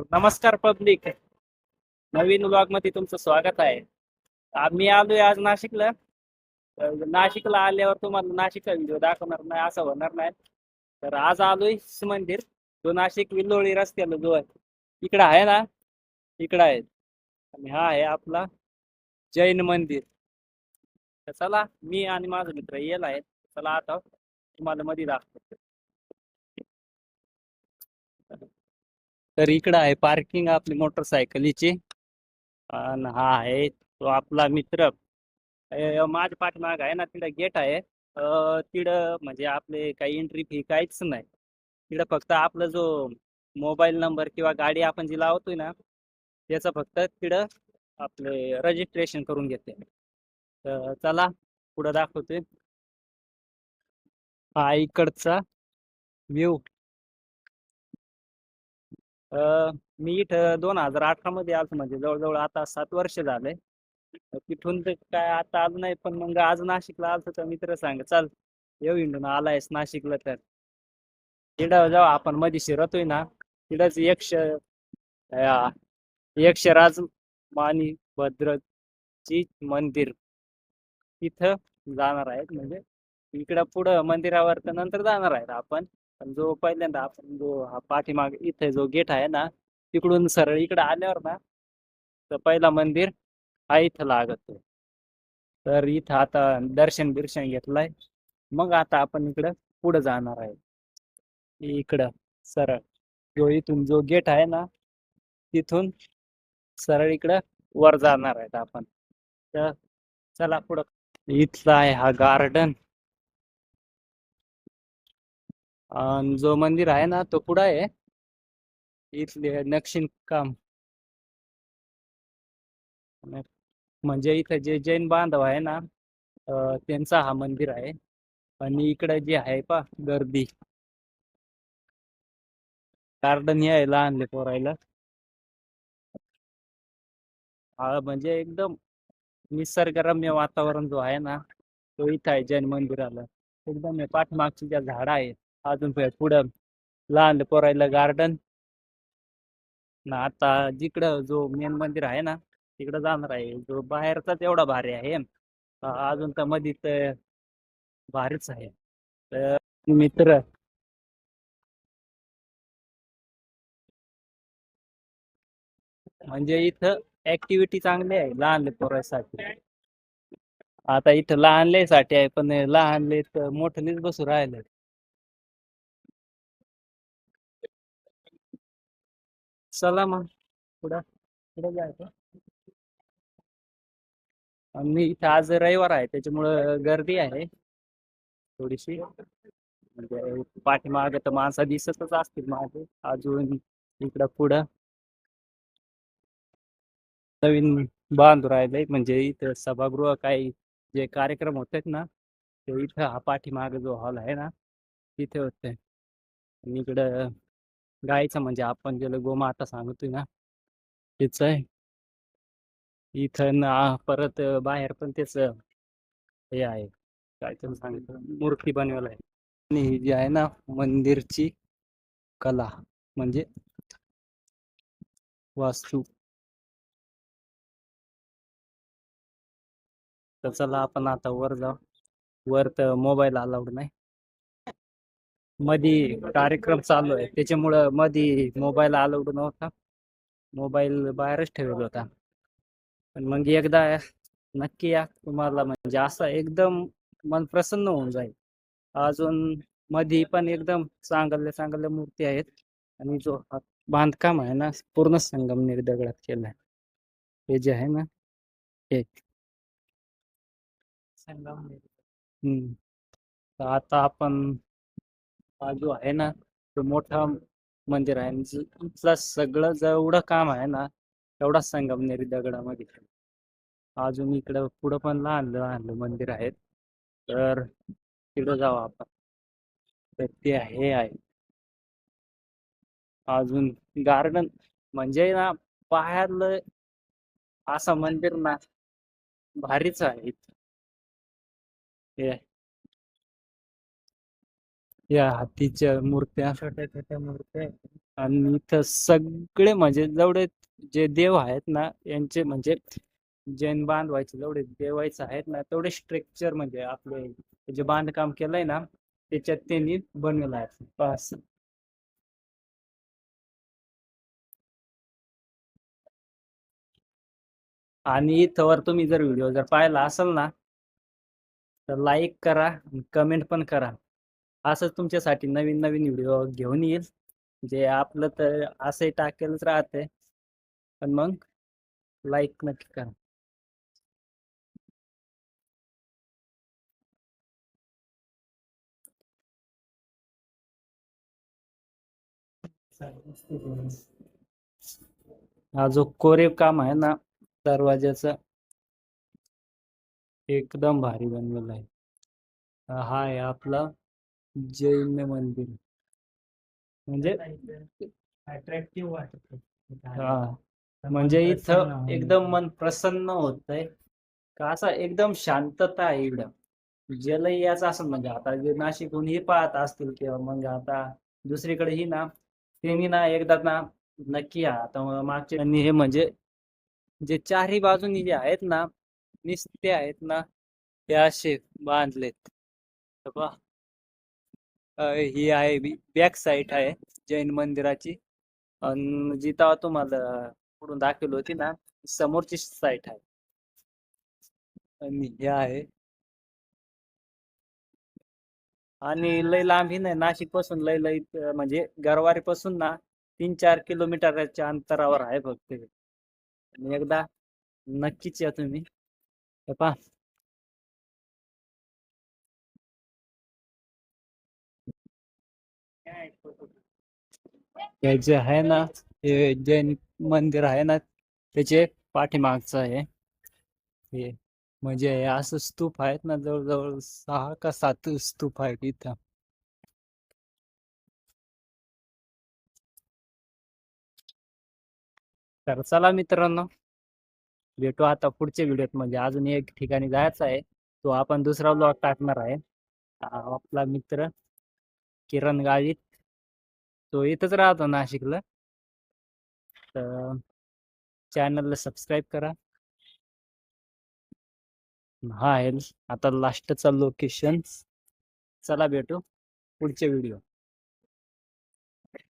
नमस्कार पब्लिक. नवीन ब्लॉगमध्ये तुमचं स्वागत आहे. आम्ही आलोय आज नाशिकला. नाशिकला आल्यावर तुम्हाला नाशिकचा व्हिडिओ दाखवणार नाही असं होणार नाही. तर आज आलोय मंदिर. तो नाशिक विल्लोळी रस्त्याला जो आहे. इकडं आहे ना? इकडं आहे. आणि हा आहे आपला जैन मंदिर. तर चला मी आणि माझा मित्र येला आहे. चला आता तुम्हाला मध्ये दाखवतो. तर इकडं आहे पार्किंग आपली मोटरसायकलीची आणि हा आहे तो आपला मित्र. माझ माझ्या पाठीमाग आहे ना तिकडं गेट आहे. तिथं म्हणजे आपले काही एंट्री फी काहीच नाही. तिकडं फक्त आपला जो मोबाईल नंबर किंवा गाडी आपण जी लावतोय ना त्याचं फक्त तिकडं आपले रजिस्ट्रेशन करून घेते. तर चला पुढं दाखवते. हा इकडचा व्ह्यू मी इथं दोन हजार अठरा मध्ये आलो म्हणजे जवळजवळ आता सात वर्ष झाले. तिथून तर काय आता आलो नाही पण मग आज नाशिकला आलो तर मित्र सांग चल येऊ इंडून. आलायस नाशिकला तर. तिथं जाऊ आपण मध्ये शिरतोय ना तिथंच यक्ष यक्षराज मानी भद्रची मंदिर तिथं जाणार आहेत. म्हणजे इकडं पुढं मंदिरावर तर नंतर जाणार आहेत आपण. पण जो पहिल्यांदा आपण जो हा पाठीमाग इथे जो गेट आहे ना तिकडून सरळ इकडे आल्यावर ना तर पहिला मंदिर हा इथं लागत. तर इथं आता दर्शन बिर्शन घेतलंय. मग आता आपण इकडं पुढं जाणार आहे. इकडं सरळ. जो इथून जो गेट आहे ना तिथून सरळ इकडं वर जाणार आहेत आपण. तर चला पुढं. इथला आहे हा गार्डन अन जो मंदिर आहे ना तो पुढं आहे. इथले नक्षीन काम. म्हणजे इथं जे जैन बांधव आहे ना त्यांचा हा मंदिर आहे. आणि इकडे जे आहे पा गर्दी. गार्डन हे आहे पोरायला. हा म्हणजे एकदम निसर्गरम्य वातावरण जो आहे ना तो इथं आहे जैन मंदिराला. एकदम पाठमागची ज्या झाडं आहेत अजून पुढं लहान पोरायला गार्डन ना आता जिकडं जो मेन मंदिर आहे ना तिकडं जाणार आहे. जो बाहेरचाच एवढा भारी आहे. अजून तर मधी तर भारीच आहे. तर मित्र म्हणजे इथं ऍक्टिव्हिटी चांगली आहे लहान पोरासाठी. आता इथं लहानलेसाठी आहे पण लहानले तर मोठलीच बसू राहिले चला मग. पुढं पुढे जायचं. आणि इथं आज रविवार आहे त्याच्यामुळं गर्दी आहे. थोडीशी. म्हणजे पाठीमाग तर माणसं दिसतच असतील मागे. अजून इकडं पुढं. नवीन बांधू राहिलंय म्हणजे इथं सभागृह काही जे कार्यक्रम होतात ना ते इथं हा पाठीमाग जो हॉल आहे ना तिथे होते. आणि इकडं गायचं म्हणजे आपण ज्याला गोमाता सांगतोय ना तेच आहे. इथं ना परत बाहेर पण तेच हे आहे. काय त्याला सांगितलं मूर्ती बनवलं आहे. आणि ही जी आहे ना मंदिरची कला म्हणजे वास्तू. तर चला आपण आता वर जाऊ. वर तर मोबाईल अलाउड नाही. मधी कार्यक्रम चालू आहे. त्याच्यामुळं मधी मोबाईल अलाउड नव्हता. मोबाईल बाहेरच ठेवला होता. पण मग एकदा नक्की या तुम्हाला म्हणजे असं एकदम मन प्रसन्न होऊन जाईल. अजून मधी पण एकदम चांगल्या चांगल्या मूर्ती आहेत. आणि जो बांधकाम आहे ना पूर्ण संगमनेर दगडात केलाय. हे जे आहे ना हे. संगमनेर हम्म. आता आपण हा जो आहे ना तो मोठा मंदिर आहे आणि इथलं सगळं जेवढं काम आहे ना तेवढा संगमनेरी दगडामध्ये अजून इकडं पुढं पण लहान लहान मंदिर आहेत तर तिकडं जाऊ आपण तर ते हे आहे अजून गार्डन म्हणजे ना पाहायला असं मंदिर ना भारीच आहे इथं. हे आहे. या हातीच्या मूर्त्या. छोट्या छोट्या मूर्त्या. आहेत. आणि इथं सगळे म्हणजे जेवढे जे देव आहेत ना यांचे म्हणजे जैन बांधवायचे जेवढे देवायचे आहेत ना तेवढे स्ट्रक्चर म्हणजे आपले जे बांधकाम केलंय ना त्याच्यात त्यांनी बनवलं आहे. बस. आणि इथं वर तुम्ही जर व्हिडिओ जर पाहिला असेल ना तर लाईक करा कमेंट पण करा. असंच तुमच्यासाठी नवीन नवीन व्हिडिओ घेऊन येईल. जे आपलं तर असंही टाकेलच राहते पण मग लाईक नक्की करा. हा जो कोरीव काम आहे ना दरवाज्याचा एकदम भारी बनलेला आहे. हा आहे आपला जैन मंदिर. म्हणजे अट्रॅक्टिव्ह वाटत. हा. म्हणजे इथं एकदम मन प्रसन्न होतंय. का असं एकदम शांतता आहे इकडं. ज्याला यायचं असेल म्हणजे आता जे नाशिकहून ही पाहत असतील किंवा मग आता दुसरीकडे ही ना त्यांनी ना एकदा ना नक्की आता मग मागचे आणि हे म्हणजे जे चारही बाजूनी जे आहेत ना निस्ते आहेत ना ते असे बांधलेत. ही आहे बॅक साईट आहे जैन मंदिराची. आणि जिथं तुम्हाला पुढून दाखवली होती ना समोरची साईट आहे. आणि हे आहे. आणि लय लांबी नाही नाशिकपासून लय लय म्हणजे गरवारी पासून ना तीन चार किलोमीटरच्या अंतरावर आहे फक्त आणि एकदा नक्कीच या तुम्ही. हे पहा. हे जे आहे ना हे जैन मंदिर आहे ना त्याचे पाठीमागचं आहे. हे म्हणजे हे असं स्तूप आहेत ना जवळजवळ सहा का सात स्तूप आहेत इथं. तर चला मित्रांनो भेटू आता पुढच्या व्हिडिओत. म्हणजे अजून एक ठिकाणी जायचं आहे तो आपण दुसरा ब्लॉग टाकणार आहे. आपला मित्र किरण गावित. तो इथंच राहतो नाशिकला. तर चॅनलला सबस्क्राईब करा. हा आहे आता लास्टचा लोकेशन चला भेटू पुढच्या व्हिडिओ